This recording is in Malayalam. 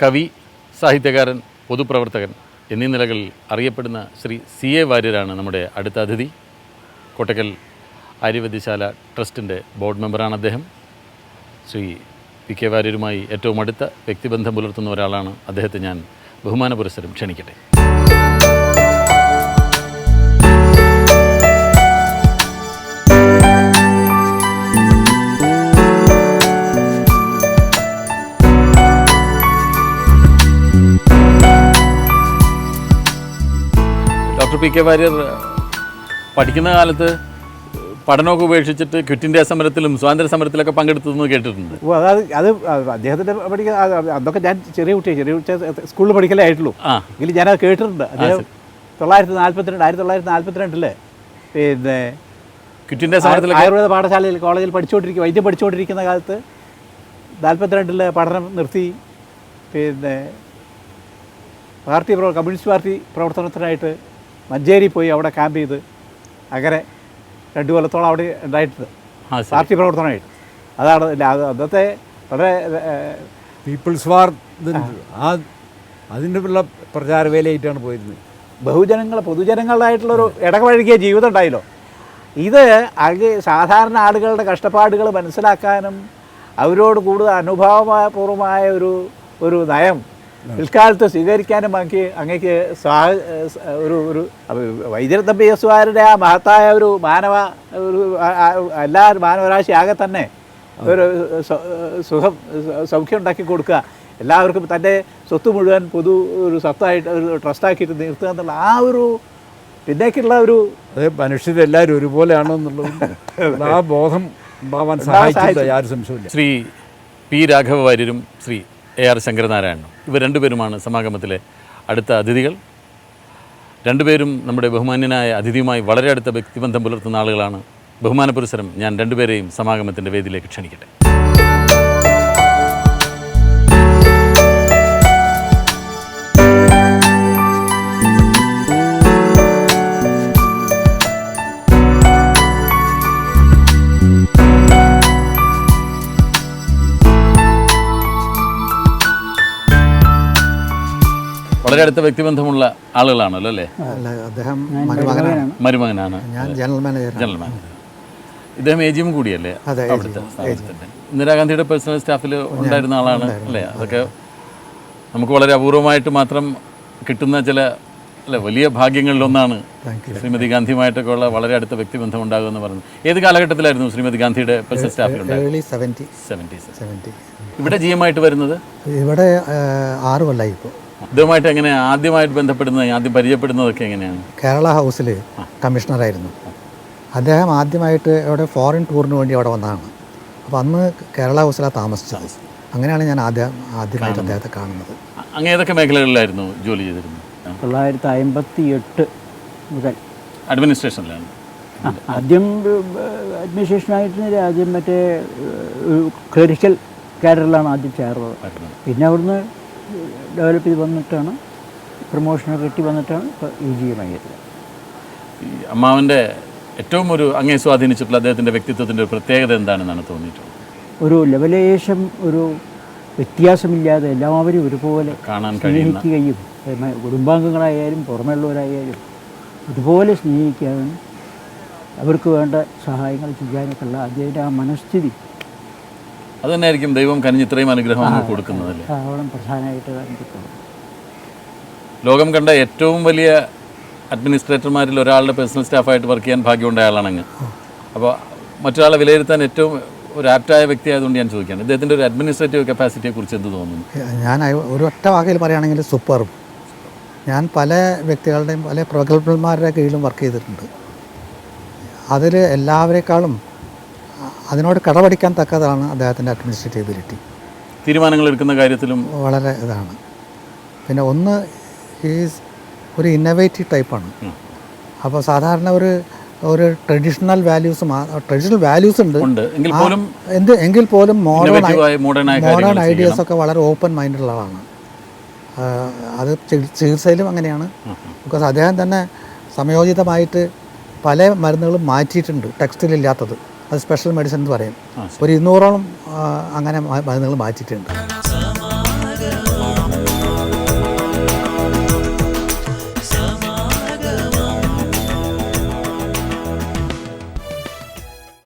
കവി സാഹിത്യകാരൻ പൊതുപ്രവർത്തകൻ എന്നീ നിലകളിൽ അറിയപ്പെടുന്ന ശ്രീ സി എ വാര്യരാണ് നമ്മുടെ അടുത്ത അതിഥി. കോട്ടക്കൽ ആര്യവൈദ്യശാല ട്രസ്റ്റിന്റെ ബോർഡ് മെമ്പറാണ് അദ്ദേഹം. ശ്രീ പി കെ വാര്യരുമായി ഏറ്റവും അടുത്ത വ്യക്തിബന്ധം പുലർത്തുന്ന ഒരാളാണ് അദ്ദേഹത്തെ ഞാൻ ബഹുമാന പുരസ്സരം ക്ഷണിക്കട്ടെ. ഡോക്ടർ പി കെ വാര്യർ പഠിക്കുന്ന കാലത്ത് പഠനമൊക്കെ ഉപേക്ഷിച്ചിട്ട് ക്വിറ്റ് ഇന്ത്യ സമരത്തിലും സ്വാതന്ത്ര്യ സമരത്തിലൊക്കെ പങ്കെടുത്തതെന്ന് കേട്ടിട്ടുണ്ട്. അത് അതായത് അത് അദ്ദേഹത്തിന്റെ പഠിക്കുന്ന അതൊക്കെ ഞാൻ ചെറിയ കുട്ടിയെ ചെറിയ കുട്ടിയെ സ്കൂളിൽ പഠിക്കലേ ആയിട്ടുള്ളൂ. ആ. എങ്കിലും ഞാനത് കേട്ടിട്ടുണ്ട്. അദ്ദേഹം തൊള്ളായിരത്തി നാൽപ്പത്തിരണ്ട് ആയിരത്തി തൊള്ളായിരത്തി നാൽപ്പത്തിരണ്ടിൽ പിന്നെ ക്വിറ്റ് ഇന്ത്യ സമരത്തിൽ ആയുർവേദ പാഠശാലയിൽ കോളേജിൽ പഠിച്ചുകൊണ്ടിരിക്കുക വൈദ്യം പഠിച്ചുകൊണ്ടിരിക്കുന്ന കാലത്ത് നാൽപ്പത്തിരണ്ടിൽ പഠനം നിർത്തി. പിന്നെ പാർട്ടി പ്രവർ കമ്മ്യൂണിസ്റ്റ് പാർട്ടി പ്രവർത്തനത്തിനായിട്ട് മഞ്ചേരി പോയി അവിടെ ക്യാമ്പ് ചെയ്ത് അങ്ങനെ രണ്ടു കൊല്ലത്തോളം അവിടെ ഉണ്ടായിട്ടുണ്ട്. പാർട്ടി പ്രവർത്തനമായിട്ട്. അതാണ് അന്നത്തെ വളരെ പീപ്പിൾസ് വാർ ആ. അതിന്റെ ഉള്ള പ്രചാരവേലയായിട്ടാണ് പോയിരുന്നത്. ബഹുജനങ്ങൾ പൊതുജനങ്ങളായിട്ടുള്ളൊരു ഇടവഴുകിയ ജീവിതം ഉണ്ടായല്ലോ. ഇത് അത് സാധാരണ ആളുകളുടെ കഷ്ടപ്പാടുകൾ മനസ്സിലാക്കാനും അവരോട് കൂടുതൽ അനുഭാവപൂർവമായ ഒരു ഒരു നയം പിൽക്കാലത്ത് സ്വീകരിക്കാനും അങ്ങ് അങ്ങേക്ക് സ്വാ ഒരു ഒരു വൈദ്യർ തമ്പി യസ്വാരുടെ ആ മഹത്തായ ഒരു മാനവ ഒരു എല്ലാ മാനവരാശി ആകെ തന്നെ ഒരു സ- സുഖം സൗഖ്യം ഉണ്ടാക്കി കൊടുക്കുക. എല്ലാവർക്കും തന്റെ സ്വത്ത് മുഴുവൻ പൊതു ഒരു സ്വത്തായിട്ട് ഒരു ട്രസ്റ്റാക്കിയിട്ട് നിർത്തുക എന്നുള്ള ആ ഒരു പിന്നേക്കുള്ള ഒരു അത് മനുഷ്യരെല്ലാവരും ഒരുപോലെയാണോ എന്നുള്ളത് ആ ബോധം ഉണ്ടാവാൻ സഹായിച്ചില്ല യാതൊരു സംശയമില്ല ശ്രീ പി രാഘവ വാര്യരും ശ്രീ എ ആർ ശങ്കരനാരായണനും. ഇവർ രണ്ടുപേരുമാണ് സമാഗമത്തിലെ അടുത്ത അതിഥികൾ. രണ്ടുപേരും നമ്മുടെ ബഹുമാന്യനായ അതിഥിയുമായി വളരെ അടുത്ത വ്യക്തിബന്ധം പുലർത്തുന്ന ആളുകളാണ്. ബഹുമാന പുരസരം ഞാൻ രണ്ടുപേരെയും സമാഗമത്തിന്റെ വേദിയിലേക്ക് ക്ഷണിക്കട്ടെ. വളരെ അടുത്ത വ്യക്തിബന്ധമുള്ള ആളുകളാണല്ലോ അല്ലേ? അദ്ദേഹം മരുമകനാണ്. ഞാൻ ജനറൽ മാനേജർ ജനറൽ മാനേജർ ഇദ്ദേഹം എ ജിയും കൂടിയല്ലേ അവിടുത്തെ സ്ഥാപനത്തിന്റെ ഇന്ദിരാഗാന്ധിയുടെ പേഴ്സണൽ സ്റ്റാഫിൽ ഉണ്ടായിരുന്ന ആളാണ് അല്ലേ? അതൊക്കെ നമുക്ക് വളരെ അപൂർവമായിട്ട് മാത്രം കിട്ടുന്ന ചില അല്ലെ വലിയ ഭാഗ്യങ്ങളിലൊന്നാണ് ശ്രീമതി ഗാന്ധിയുമായിട്ടൊക്കെ ഉള്ള വളരെ അടുത്ത വ്യക്തിബന്ധം ഉണ്ടാകുമെന്ന് പറഞ്ഞു. ഏത് കാലഘട്ടത്തിലായിരുന്നു ശ്രീമതി ഗാന്ധിയുടെ പേഴ്സണൽ സ്റ്റാഫിൽ ഇവിടെ ജി എം ആയിട്ട് വരുന്നത്? ഇവിടെ ആറ് കൊല്ലായി ഇപ്പോൾ ഇതുമായിട്ട് എങ്ങനെ ആദ്യമായിട്ട് ബന്ധപ്പെടുന്നത് ആദ്യം പരിചയപ്പെടുന്നതൊക്കെ എങ്ങനെയാണ്? കേരള ഹൗസിൽ കമ്മീഷണറായിരുന്നു. അദ്ദേഹം ആദ്യമായിട്ട് അവിടെ ഫോറിൻ ടൂറിന് വേണ്ടി അവിടെ വന്നതാണ്. അപ്പോൾ അന്ന് കേരള ഹൗസിലാണ് താമസിച്ചത്. അങ്ങനെയാണ് ഞാൻ ആദ്യം ആദ്യമായിട്ട് അദ്ദേഹത്തെ കാണുന്നത്. അങ്ങ് ഏതൊക്കെ മേഖലകളിലായിരുന്നു ജോലി ചെയ്തിരുന്നത്? തൊള്ളായിരത്തി അമ്പത്തി എട്ട് മുതൽ. അഡ്മിനിസ്ട്രേഷനിലാണ്. ആദ്യം അഡ്മിനിസ്ട്രേഷനായിട്ട് ആദ്യം മറ്റേ ക്ലറിക്കൽ കാഡറിലാണ് ആദ്യം ചേർന്നത്. പിന്നെ അവിടുന്ന് ഡെവലപ്പ് ചെയ്ത് വന്നിട്ടാണ് പ്രൊമോഷനൊക്കെ കിട്ടി വന്നിട്ടാണ് ഇപ്പോൾ യു ജി ആയത് ഈ അമ്മാവന്റെ ഏറ്റവും ഒരു അങ്ങേ സ്വാധീനിച്ചിട്ടുള്ള അദ്ദേഹത്തിന്റെ വ്യക്തിത്വത്തിന്റെ ഒരു പ്രത്യേകത എന്താണെന്നാണ് തോന്നിയിട്ടുള്ളത്? ഒരു ലെവലേശം ഒരു വ്യത്യാസമില്ലാതെ എല്ലാവരും ഒരുപോലെ കാണാൻ സ്നേഹിക്കുകയും കുടുംബാംഗങ്ങളായാലും പുറമെയുള്ളവരായാലും ഒരുപോലെ സ്നേഹിക്കാനും അവർക്ക് വേണ്ട സഹായങ്ങൾ ചെയ്യാനൊക്കെയുള്ള അദ്ദേഹത്തിന്റെ ആ മനസ്ഥിതി അത് തന്നെയായിരിക്കും ദൈവം കനിഞ്ഞ് ഇത്രയും അനുഗ്രഹം അങ്ങ് കൊടുക്കുന്നതല്ലേ? പ്രധാനമായിട്ട് കണ്ടിട്ടുള്ളത് ലോകം കണ്ട ഏറ്റവും വലിയ അഡ്മിനിസ്ട്രേറ്റർമാരിൽ ഒരാളുടെ പേഴ്സണൽ സ്റ്റാഫായിട്ട് വർക്ക് ചെയ്യാൻ ഭാഗ്യമുണ്ടായ ആളാണ് അങ്ങ് അപ്പോൾ മറ്റൊരാളെ വിലയിരുത്താൻ ഏറ്റവും ഒരു ആപ്റ്റായ വ്യക്തി ആയതുകൊണ്ട് ഞാൻ ചോദിക്കുകയാണ്. ഇദ്ദേഹത്തിന്റെ ഒരു അഡ്മിനിസ്ട്രേറ്റീവ് കപ്പാസിറ്റിയെ കുറിച്ച് എന്ത് തോന്നുന്നു? ഞാൻ ഒരു ഒറ്റ വാക്കിൽ പറയുകയാണെങ്കിൽ സൂപ്പർ ഞാൻ പല വ്യക്തികളുടെയും പല പ്രഗത്ഭന്മാരുടെ കീഴിലും വർക്ക് ചെയ്തിട്ടുണ്ട്. അതിൽ എല്ലാവരെക്കാളും അതിനോട് കടപടിക്കാൻ തക്കതാണ് അദ്ദേഹത്തിന്റെ അഡ്മിനിസ്ട്രേറ്റീവ് എബിലിറ്റി തീരുമാനങ്ങൾ എടുക്കുന്ന കാര്യത്തിലും വളരെ ഇതാണ്. പിന്നെ ഒന്ന് ഈസ് ഒരു ഇന്നവേറ്റീവ് ടൈപ്പാണ് അപ്പോൾ സാധാരണ ഒരു ഒരു ട്രഡീഷണൽ വാല്യൂസ് ട്രഡീഷണൽ വാല്യൂസ് ഉണ്ട്. എന്ത് എങ്കിൽ പോലും മോഡേൺ മോഡേൺ ഐഡിയാസ് ഒക്കെ വളരെ ഓപ്പൺ മൈൻഡുള്ള ആളാണ്. അത് ചികിത്സയിലും അങ്ങനെയാണ്. ബിക്കോസ് അദ്ദേഹം തന്നെ സമയോചിതമായിട്ട് പല മരുന്നുകളും മാറ്റിയിട്ടുണ്ട് ടെക്സ്റ്റിലില്ലാത്തത് അത് സ്പെഷ്യൽ മെഡിസിൻ എന്ന് പറയും. ഒരു ഇരുന്നൂറോളം അങ്ങനെ മരുന്നുകൾ മാറ്റിയിട്ടുണ്ട്.